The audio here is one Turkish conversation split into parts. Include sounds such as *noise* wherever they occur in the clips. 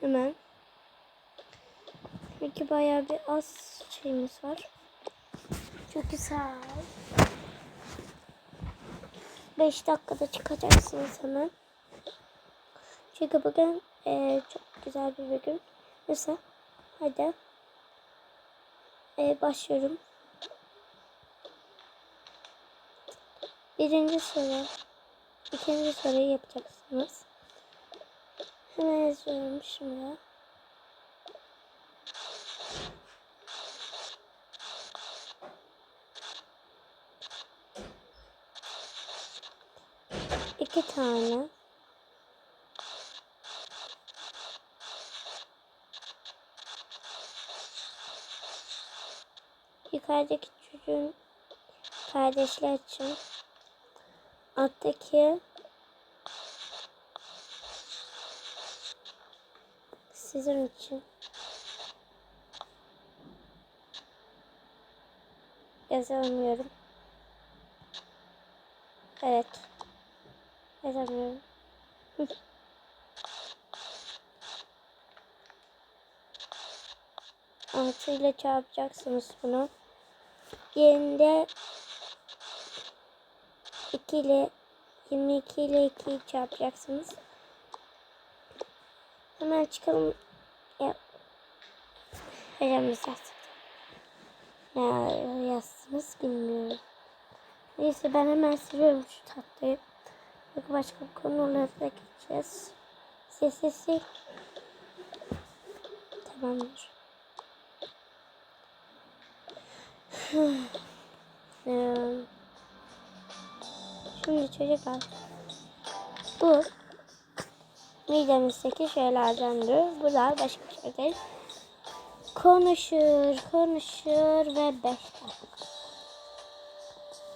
Hemen. Çünkü bayağı bir az şeyimiz var. Çok güzel. 5 dakikada çıkacaksınız hemen. Çünkü bugün eee, çok güzel bir gün. Neyse. Hadi. Eee, başlıyorum. Birinci soru. İkinci soruyu yapacaksınız. Hemen yazıyorum şimdi. İki tane. Yukarıdaki çocuğun kardeşler için alttaki sizin için yazamıyorum. Evet. Yazamıyorum. Altı ile çarpacaksınız bunu. Yerinde 2 ile 22 ile 2'yi çarpacaksınız. Hemen çıkalım. Hocamız yazdı. Ne yazsınız bilmiyorum. Neyse ben hemen siliyorum şu tahtayı. Yok başka konulara da geçeceğiz. Sesi Tamamdır. *sighs* Ee, Şimdi çocuklar bu midemizdeki şeylerdendir. Bunlar başka bir şey değil. Konuşur, konuşur ve 5 dakika.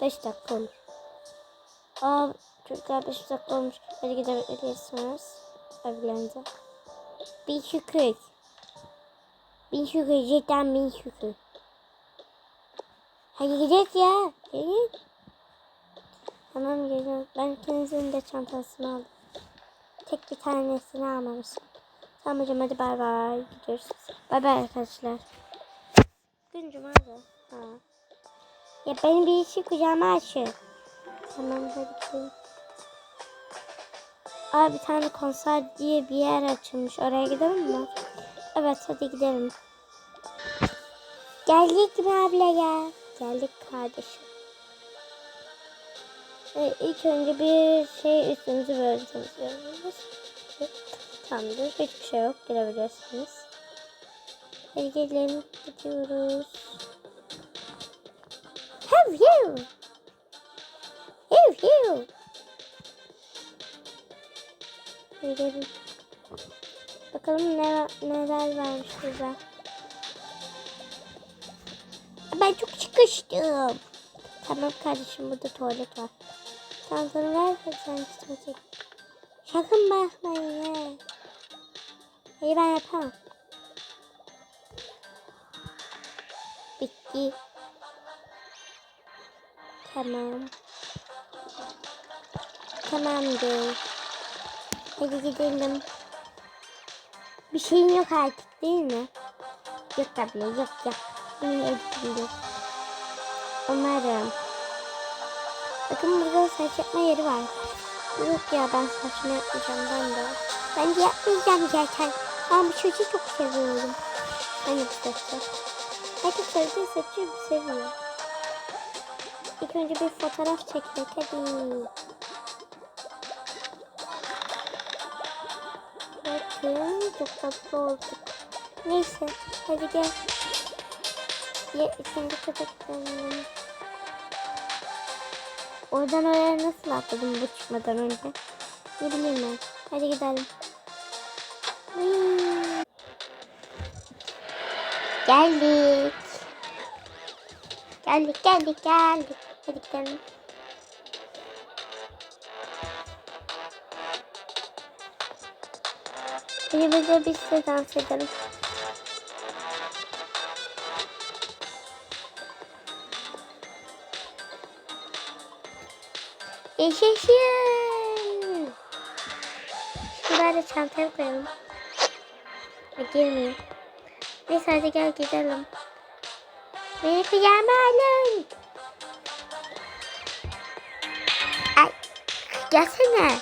5 dakika olur. Aa, çocuklar 5 dakika olmuş. Hadi gidebilirsiniz evlerinize. Bin şükür. Bin şükür, cidden bin şükür. Hadi gidelim ya. Gelin. Tamam geliyorum. Ben ikinizin de çantasını aldım. Tek bir tanesini almamışım. Tamam hocam hadi bay bay. Gidiyoruz. Bay bay arkadaşlar. Gün cumaydı. Ha. Ya benim bir işi kucağıma açıyor. Tamam hadi gidelim. Aa bir tane konser diye bir yer açılmış. Oraya gidelim mi? Evet hadi gidelim. Geldik mi abla ya? Geldik kardeşim. Evet, ilk önce bir şey üstünüzü böyle temizliyoruz. Tamamdır. Hiçbir şey yok. Girebilirsiniz. Hadi gelin. Gidiyoruz. Have you? Have you? Gelin. Bakalım ne, neler varmış bize. Ben çok çıkıştım. Tamam kardeşim burada tuvalet var. Sana ver sen gitmeyecek. Sakın bakmayın ya. Hayır ben yapamam. Bitti. Tamam. Tamamdır. Hadi gidelim. Bir şeyin yok artık değil mi? Yok abla yok yok. Yine edildi. Umarım. Bakın burada saç yapma yeri var. Yok ya ben saçımı yapmayacağım ben de. Ben. Ama bu çocuğu çok seviyorum. Ben de bu saçı. Herkes sevdiği saçı seviyor. İlk önce bir fotoğraf çekmek hadi. Bakın çok tatlı olduk. Neyse hadi gel. Ye ikinci köpeklerini. Oradan oraya nasıl atladım bu çıkmadan önce? Ne bileyim ben. Hadi gidelim. Whee! Geldik. Geldik geldik geldik. Hadi gidelim. De biz de dans edelim. Yaşasın. bari çantaya koyalım. Girmeyeyim. Neyse hadi gel gidelim. Beni kıyamalım. Ay gelsene.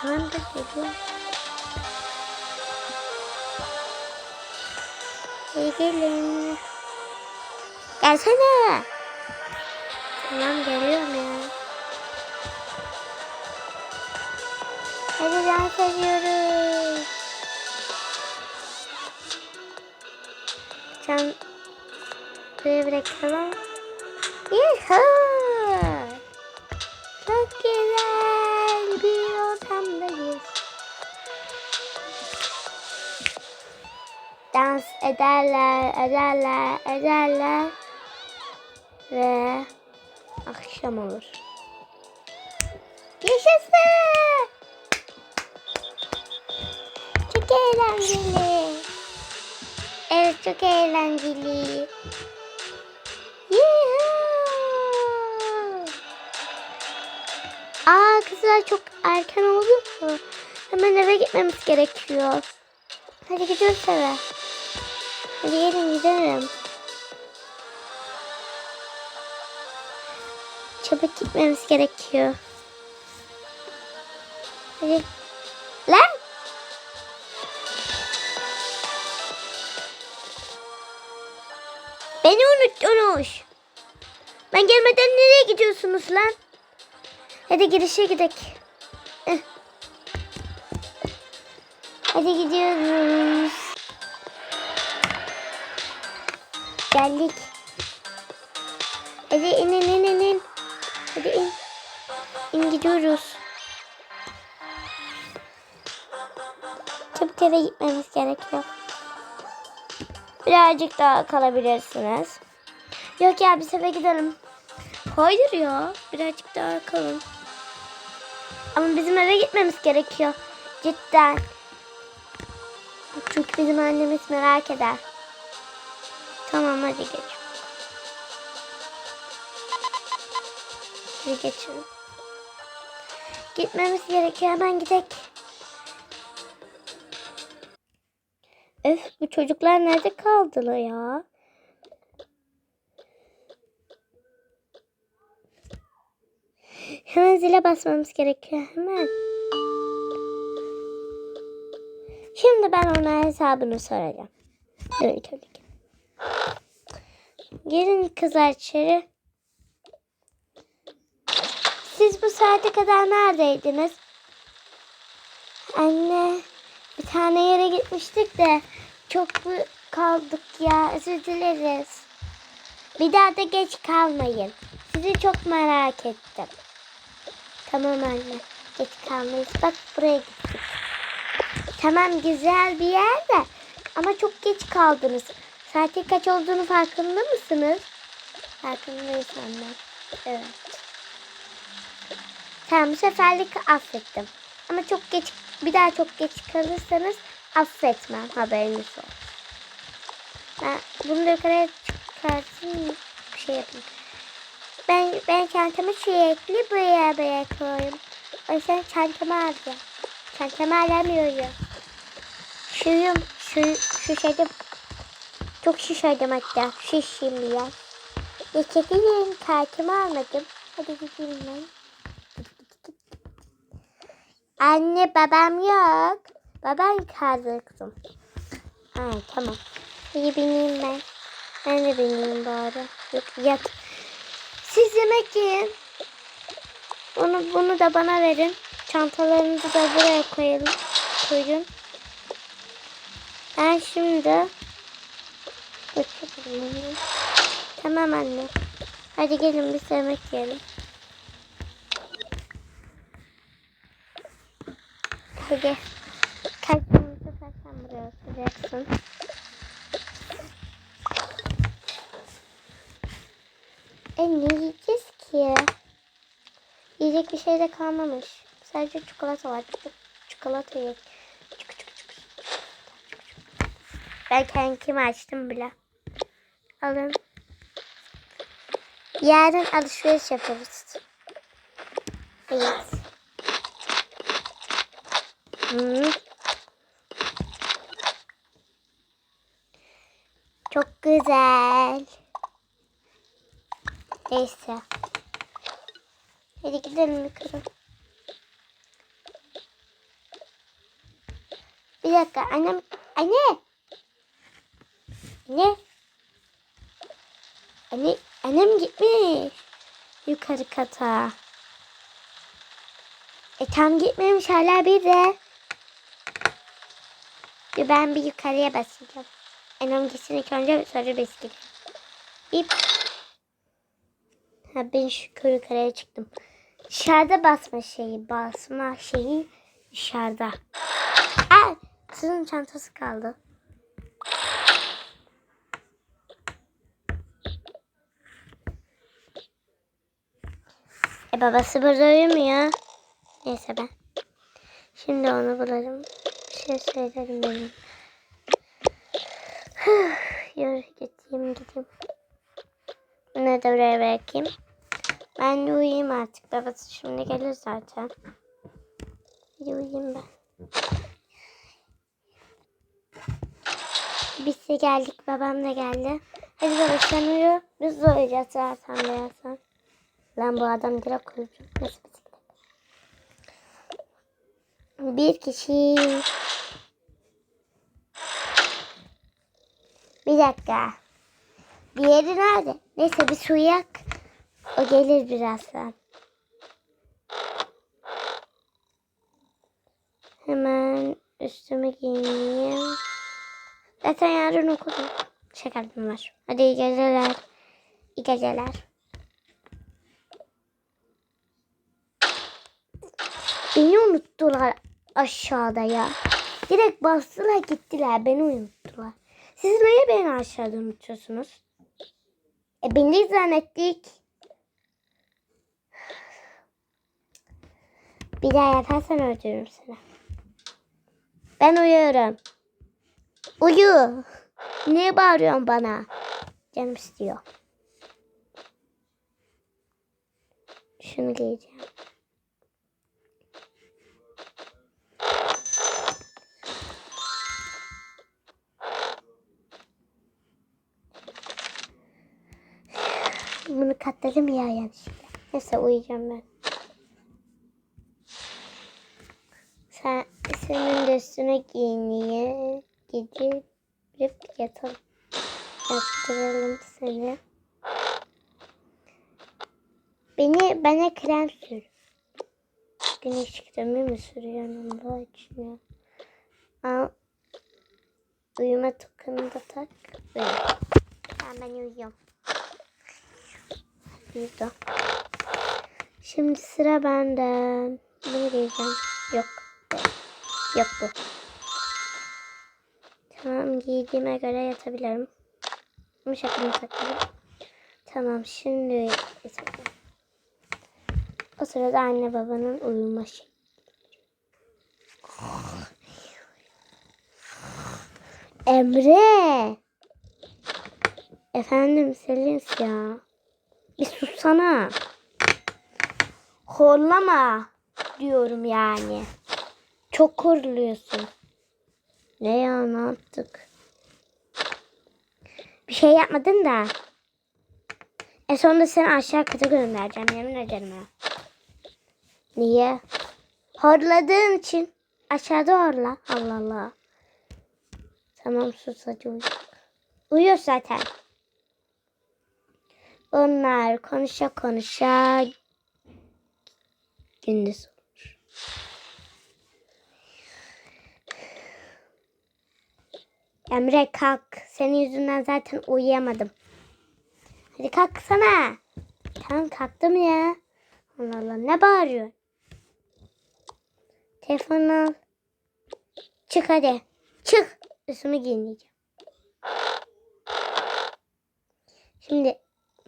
Tamam dur geliyorum. Gidelim. Gelsene. Tamam geliyorum ya. Hadi dans ediyoruz. Can buraya bırakalım. Yuhuu. Çok güzel bir ortamdayız. Dans ederler, ederler, ederler. Ve akşam olur. Yaşasın! Çok eğlenceli. Çok eğlenceli. Yuhuu! Aa kızlar çok erken oldu mu? Hemen eve gitmemiz gerekiyor. Hadi gidiyoruz eve. Hadi gelin gidelim. Çabuk gitmemiz gerekiyor. Hadi. Beni unuttunuz. Ben gelmeden nereye gidiyorsunuz lan? Hadi girişe gidelim. Eh. Hadi gidiyoruz. Geldik. Hadi in in in in in. Hadi in. İn gidiyoruz. Çabuk eve gitmemiz gerekiyor. Birazcık daha kalabilirsiniz. Yok ya biz eve gidelim. Hayır ya. Birazcık daha kalın. Ama bizim eve gitmemiz gerekiyor. Cidden. Çünkü bizim annemiz merak eder. Tamam hadi geç. Hadi geçelim. Gitmemiz gerekiyor. Hemen gidelim. Öf bu çocuklar nerede kaldılar ya? Hemen zile basmamız gerekiyor. Hemen. Şimdi ben ona hesabını soracağım. Tabii ki. Girin kızlar içeri. Siz bu saate kadar neredeydiniz? Anne bir tane yere gitmiştik de çok kaldık ya özür dileriz. Bir daha da geç kalmayın. Sizi çok merak ettim. Tamam anne. Geç kalmayız. Bak buraya gittik. Tamam güzel bir yer de ama çok geç kaldınız. Saatin kaç olduğunu farkında mısınız? Farkındayız anne. Evet. Tamam bu seferlik affettim. Ama çok geç bir daha çok geç kalırsanız affetmem haberiniz olsun. Ben bunu da yukarıya çıkartayım bir şey yapayım. Ben ben çantamı sürekli buraya bırakıyorum. O yüzden çantamı alacağım. Çantamı alamıyorum. Şuyum, şu, şişedim. Çok şişedim hatta. Şişim ya. Geçebilirim. Kartımı almadım. Hadi gideyim ben. Anne babam yok. Babam kaldı kızım. Ha tamam. İyi bineyim ben. Ben de bineyim bari. Yok yat. Siz yemek yiyin. Onu, bunu da bana verin. Çantalarınızı da buraya koyalım. Koyun. Ben şimdi Bakayım. Tamam anne. Hadi gelin biz yemek yiyelim. Hadi. Sefer sen buraya oturacaksın. E ne yiyeceğiz ki? Yiyecek bir şey de kalmamış. Sadece çikolata var. Çuk, çikolata yiyecek. Ben kendimi açtım bile. Alın. Yarın alışveriş yaparız. Evet. Hmm. Çok güzel. Neyse. Hadi gidelim yukarı. Bir dakika annem anne. Anne. Anne annem gitmiş. Yukarı kata. E tam gitmemiş hala bir de. Dur ben bir yukarıya basacağım. Annem gitsin ilk önce sonra biz. İp. Ha ben şu yukarıya çıktım. Dışarıda basma şeyi. Basma şeyi dışarıda. Aa, kızın çantası kaldı. E babası burada uyumuyor. Neyse ben. Şimdi onu bulalım. Bir şey söylerim benim. *sighs* Yürü gideyim gideyim. Bunu da buraya bırakayım. Ben de uyuyayım artık. Babası şimdi gelir zaten. Hadi uyuyayım ben. Biz de geldik. Babam da geldi. Hadi baba sen uyu. Biz de uyuyacağız zaten birazdan. Lan bu adam direkt uyuyacak. Nasıl bisiklet? Bir kişi. Bir dakika. Diğeri nerede? Neyse bir uyuyak. O gelir birazdan. Hemen üstümü giyineyim. Zaten yarın okulum. Şakalım var. Hadi iyi geceler. İyi geceler. Beni unuttular aşağıda ya. Direkt bastılar gittiler. Beni unuttular. Siz niye beni aşağıda unutuyorsunuz? E beni zannettik. Bir daha yaparsan öldürürüm seni. Ben uyuyorum. Uyu. Niye bağırıyorsun bana? Canım istiyor. Şunu giyeceğim. Bunu katladım ya yanlışlıkla. Neyse uyuyacağım ben. Sen, senin de üstüne giyineye gidip yatalım. Yattıralım seni. Beni bana krem sür. Güneş kremi mi sürüyorsun Allah için? Al. Uyuma tokanı da tak. Böyle. Tamam ben uyuyorum. Burada. Şimdi sıra bende. Bunu giyeceğim. Yok. Yok bu. Tamam giydiğime göre yatabilirim. Ama şakamı takalım. Tamam şimdi yatabilirim. O sırada anne babanın uyuma şey. Emre. Efendim Selins ya. Bir sussana. Horlama diyorum yani. Çok horluyorsun. Ne ya ne yaptık? Bir şey yapmadın da. E sonra seni aşağı kata göndereceğim yemin ederim ha. Niye? Horladığın için. Aşağıda horla. Allah Allah. Tamam sus hadi uyu. Uyuyor zaten. Onlar konuşa konuşa gündüz olur. Emre kalk. Senin yüzünden zaten uyuyamadım. Hadi kalksana. Tamam kalktım ya. Allah Allah ne bağırıyor? Telefonu al. Çık hadi. Çık. Üstümü giyineceğim. Şimdi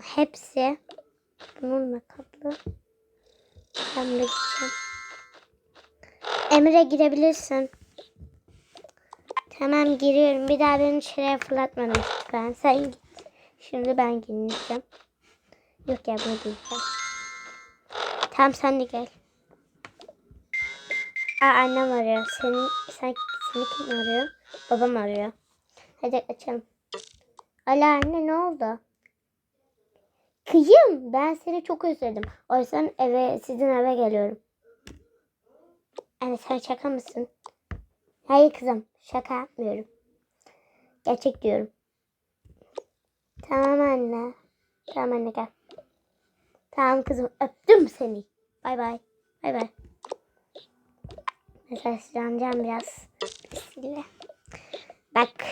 hepsi bununla kaplı. Ben de gideceğim. Emre girebilirsin. Tamam giriyorum. Bir daha beni şuraya fırlatma lütfen. Sen git. Şimdi ben giyineceğim. Yok ya bunu giyeceğim. Tamam sen de gel. Aa annem arıyor. Senin, sen, seni kim arıyor? Babam arıyor. Hadi açalım. Ala anne ne oldu? Kıyım ben seni çok özledim. O yüzden eve sizin eve geliyorum. Anne sen şaka mısın? Hayır kızım şaka yapmıyorum. Gerçek diyorum. Tamam anne. Tamam anne gel. Tamam kızım öptüm seni. Bay bay. Bay bay. Mesajlanacağım biraz. Bismillah. Bak.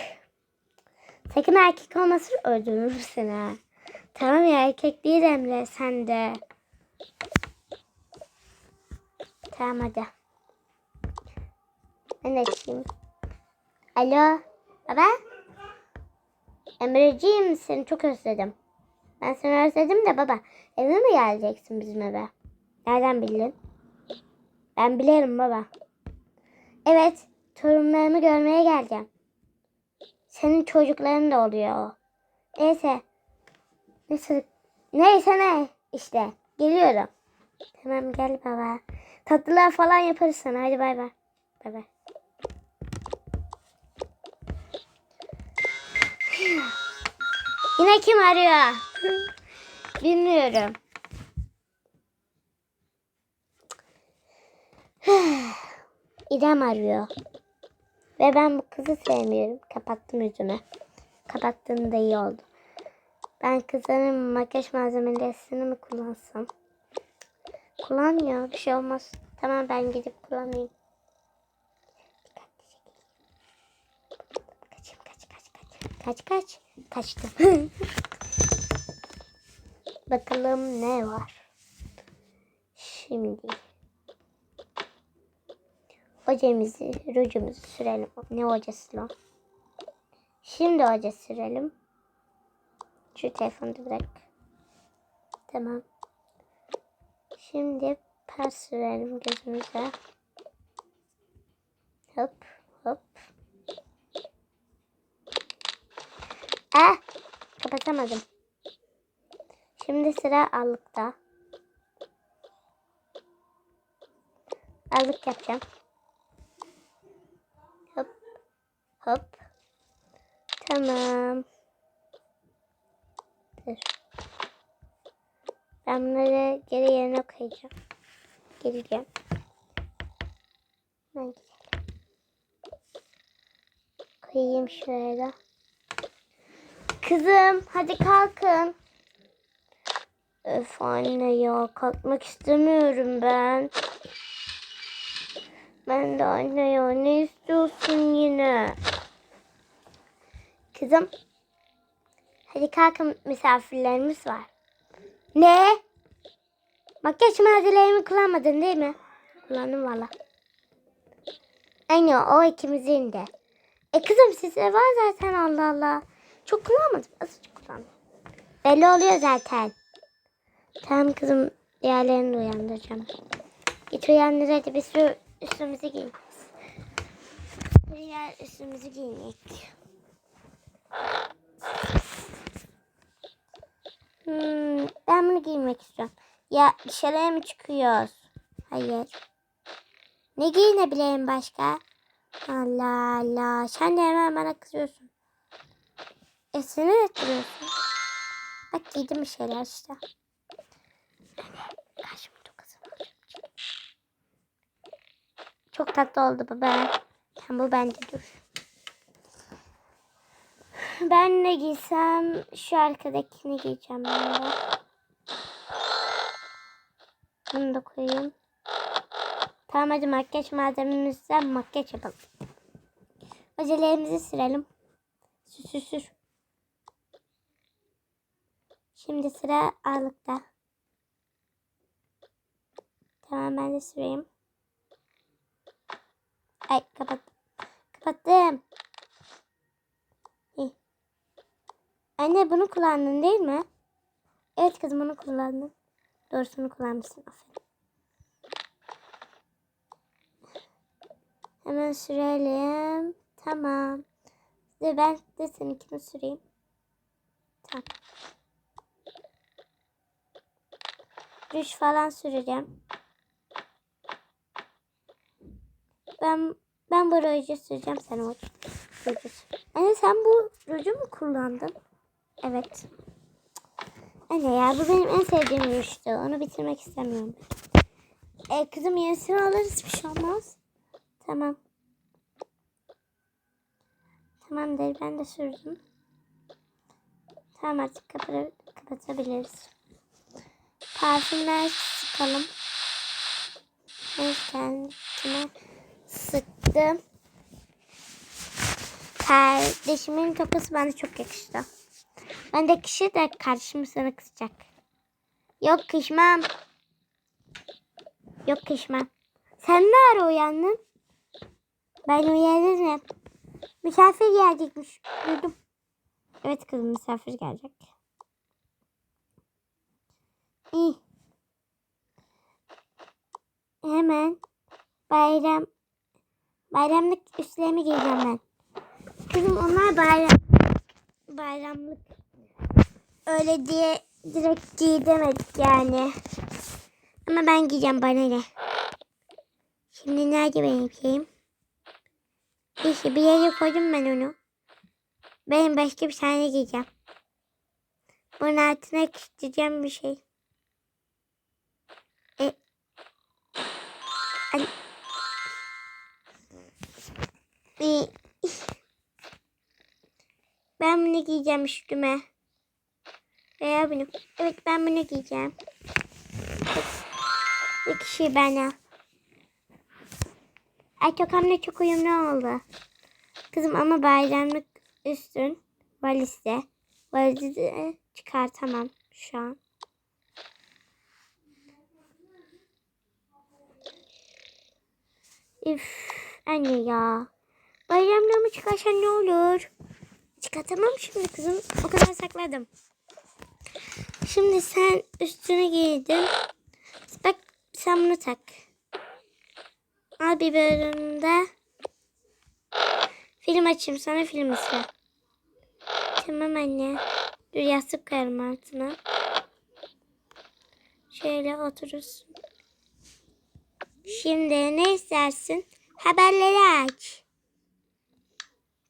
Sakın erkek olmasın öldürürüm seni ha. Tamam ya erkek değil Emre sen de. Tamam hadi. Ben açayım. Alo. Baba. Emreciğim seni çok özledim. Ben seni özledim de baba. Eve mi geleceksin bizim eve? Nereden bildin? Ben bilirim baba. Evet. Torunlarımı görmeye geleceğim. Senin çocukların da oluyor o. Neyse. Neyse. Neyse ne? İşte. Geliyorum. Tamam gel baba. Tatlılar falan yaparız sana. Hadi bay bay. Bay bay. Yine kim arıyor? Bilmiyorum. İrem arıyor. Ve ben bu kızı sevmiyorum. Kapattım yüzümü. Kapattığım da iyi oldu. Ben kızların makyaj malzemelerini mi kullansam? Kullan ya bir şey olmaz. Tamam ben gidip kullanayım. Kaçayım kaç kaç kaç. Kaç kaç. Kaçtım. *laughs* Bakalım ne var. Şimdi. Hocamızı, rujumuzu sürelim. Ne hocası lan? Şimdi hoca sürelim. Şu telefonu bırak. Tamam. Şimdi pas sürelim gözümüze. Hop hop. Ah! Kapatamadım. Şimdi sıra allıkta. Allık yapacağım. Hop. Hop. Tamam. Ben bunları geri yerine koyacağım. Geleceğim. Ben gidelim. Koyayım şuraya. Kızım hadi kalkın. Öf anne ya kalkmak istemiyorum ben. Ben de anne ya ne istiyorsun yine? Kızım. Hadi kalkın misafirlerimiz var. Ne? Makyaj malzemelerimi kullanmadın değil mi? Kullandım valla. Anne o ikimizin de. E kızım size var zaten Allah Allah. Çok kullanmadım. Azıcık kullandım. Belli oluyor zaten. Tamam kızım. Diğerlerini de uyandıracağım. Git uyandır hadi bir sürü üstümüzü giyin. Diğer üstümüzü giyindik. Hmm, ben bunu giymek istiyorum. Ya dışarıya mı çıkıyoruz? Hayır. Ne giyinebileyim başka? Allah Allah. Sen de hemen bana kızıyorsun. E sinir ettiriyorsun. Bak giydim bir şeyler işte. Karşıma çok kızım. Çok tatlı oldu bu ben. Sen bu bence dur. Ben ne giysem şu arkadakini giyeceğim ben de. Bunu da koyayım. Tamam hadi makyaj malzememizden makyaj yapalım. Ojelerimizi sürelim. Sür sür sür. Şimdi sıra ağlıkta. Tamam ben de süreyim. Ay kapat. Kapattım. İyi. Anne bunu kullandın değil mi? Evet kızım bunu kullandım. Doğrusunu kullanmışsın. Aferin. Hemen sürelim. Tamam. Ve ben de seninkini süreyim. Tamam. Ruj falan süreceğim. Ben ben bu ruju süreceğim sen o. Anne sen bu ruju mu kullandın? Evet. Anne ya bu benim en sevdiğim yürüyüştü. Onu bitirmek istemiyorum. E, kızım yenisini alırız bir şey olmaz. Tamam. Tamamdır ben de sürdüm. Tamam artık kapı, kapatabiliriz. Parfümler sıkalım. Ben kendime sıktım. Kardeşimin topusu bana çok yakıştı. De kişi de kardeşim sana kızacak. Yok kışmam. Yok kışmam. Sen ne ara uyandın? Ben uyanırım. Misafir gelecekmiş. Duydum. Evet kızım misafir gelecek. İyi. Hemen bayram bayramlık üstlerimi giyeceğim ben. Kızım onlar bayram bayramlık. Öyle diye direkt giy demedik yani. Ama ben giyeceğim bana ne. Şimdi nerede benim şeyim? İşte bir yere koydum ben onu. Benim başka bir tane giyeceğim. Bunun altına yakıştıracağım bir şey. E, Ay. E, ben bunu giyeceğim üstüme. Veya bunu. Evet ben bunu giyeceğim. Bir kişi bana. Ay tokamla çok uyumlu oldu. Kızım ama bayramlık üstün valizde. Valizi de çıkartamam şu an. Üf anne ya. Bayramlığımı çıkarsan ne olur? Çıkartamam şimdi kızım. O kadar sakladım. Şimdi sen üstüne giydin. Bak sen bunu tak. Al biberonunda. Film açayım sana film izle. Tamam anne. Dur yastık koyarım altına. Şöyle oturursun. Şimdi ne istersin? Haberleri aç.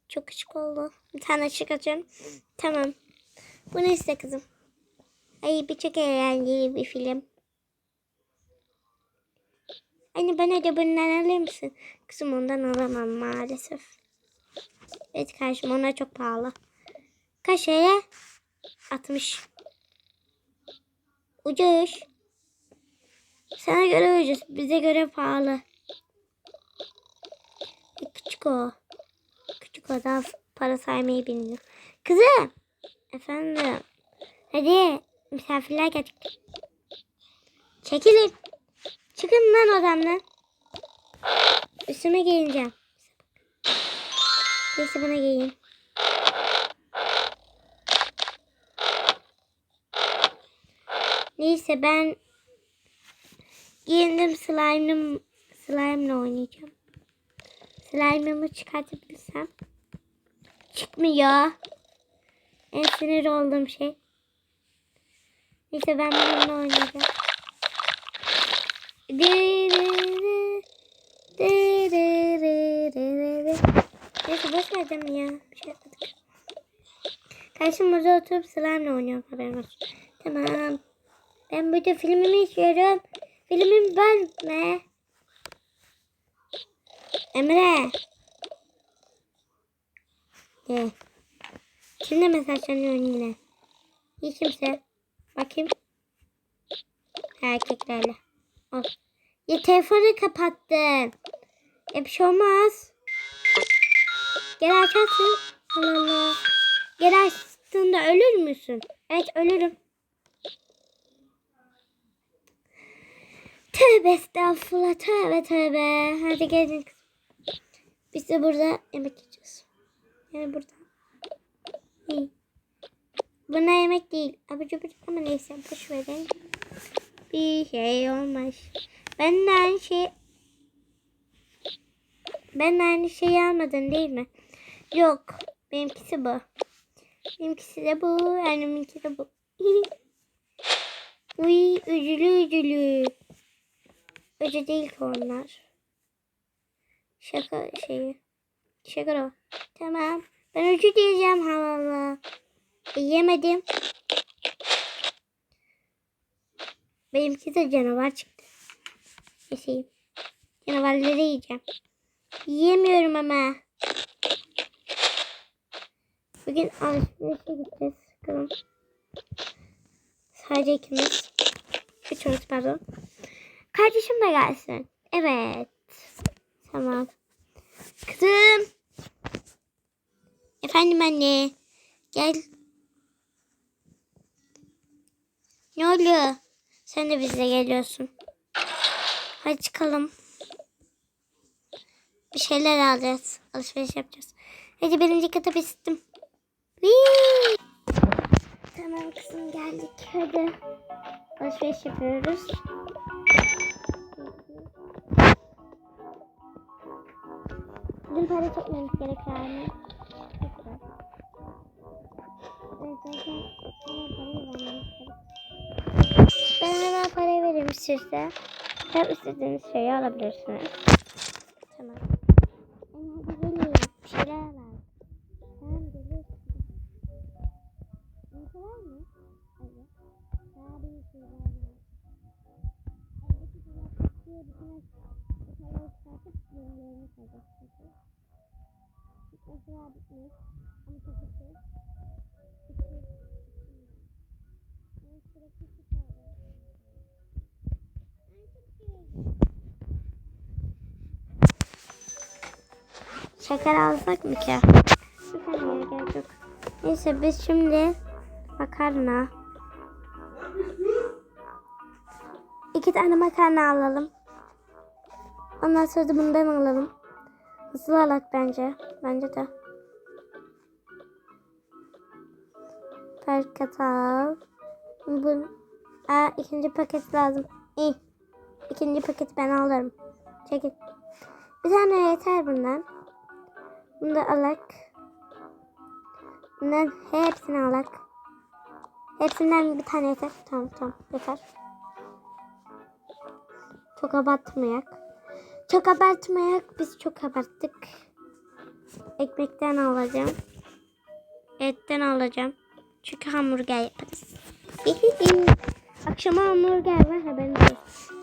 Çok küçük oldu. Bir tane açık açayım. Tamam. Bunu iste kızım. Ay bir çok eğlenceli bir film. Anne bana da bundan alır mısın? Kızım ondan alamam maalesef. Evet kardeşim onlar çok pahalı. Kaç lira? 60. Ucuz. Sana göre ucuz. Bize göre pahalı. Küçük o. Küçük o daha para saymayı bilmiyor. Kızım. Efendim. Hadi misafirler gelecek. Çekilin. Çıkın lan odamdan. Üstüme giyineceğim. Neyse buna giyeyim. Neyse ben giyindim slime'ım slime'la oynayacağım. Slime'ımı çıkartabilirsem. Çıkmıyor. En sinir olduğum şey. Neyse ben bununla oynayacağım. Neyse boş ver canım ya. Bir şey yapmadık. Karşım burada oturup slime'la oynuyor haberin olsun. Tamam. Ben burada filmimi izliyorum. Filmimi bölme. Emre. Ne? Kimle mesajlanıyorsun yine? Hiç kimse. Bakayım. Erkeklerle. Al. Ya telefonu kapattın. Ya bir şey olmaz. Gel açarsın. Allah Allah. Gel açtığında ölür müsün? Evet ölürüm. Tövbe estağfurullah. Tövbe tövbe. Hadi gelin. Biz de burada yemek yiyeceğiz. Yani burada. İyi. Buna yemek değil. Abur cubur ama neyse boş verin. Bir şey olmaz. Ben de aynı şey ben de aynı şeyi almadın değil mi? Yok. Benimkisi bu. Benimkisi de bu. Anneminki de bu. *laughs* Uy üzülü üzülü. Öcü değil ki onlar. Şaka şeyi. Şaka o. Tamam. Ben öcü diyeceğim havalı. Yiyemedim. Benimki de canavar çıktı. Yeseyim. Canavarları yiyeceğim. Yiyemiyorum ama. Bugün alışverişe gideceğiz. Bakalım. Sadece ikimiz. Üçümüz pardon. Kardeşim de gelsin. Evet. Tamam. Kızım. Efendim anne. Gel. Ne oluyor? Sen de bizle geliyorsun. Hadi çıkalım. Bir şeyler alacağız. Alışveriş yapacağız. Hadi birinci kata. Whee! Tamam kızım geldik. Hadi. Alışveriş yapıyoruz. Bizim para çekmemiz gerekiyor yani. Evet zaten parayı vermemiz gerekiyor. Ben hemen parayı vereyim size. Hem istediğiniz şeyi alabilirsiniz. Tamam. Yani hadi gelin. Bir şeyler alalım. Tamam geliyorsun. Ne var mı? Evet. Daha bir şeyler var. Evdeki dolaptaki bütün eşyaları çıkartıp yenilerini koyacağız. Mesela bitmiş. Ama çok güzel. Şeker alsak mı ki? Tane gerek yok. Neyse biz şimdi makarna. İki tane makarna alalım. Ondan sonra da bundan alalım. Hızlı alak bence. Bence de. Paket al. Bu, Aa, ikinci paket lazım. İyi. İkinci paketi ben alırım. Çekil. Bir tane yeter bundan. Bunu da alak. Bundan hepsini alak. Hepsinden bir tane yeter. Tamam tamam yeter. Çok abartmayak. Çok abartmayak. Biz çok abarttık. Ekmekten alacağım. Etten alacağım. Çünkü hamburger yaparız. *laughs* Akşama hamburger var haberiniz olsun.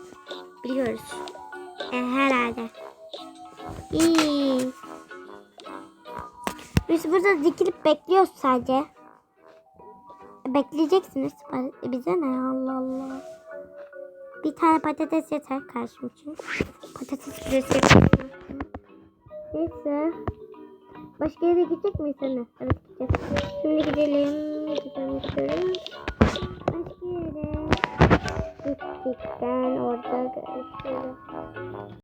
Biliyoruz. E, herhalde. İyi. Biz burada dikilip bekliyoruz sadece. Bekleyeceksiniz. E, Bize ne Allah Allah. Bir tane patates yeter karşım için. Patates püresi yapayım. Neyse. Başka yere gidecek miyiz anne? Evet gideceğiz. Şimdi gidelim. Gidelim gidiyoruz. Başka yere gittikten orada görüşürüz.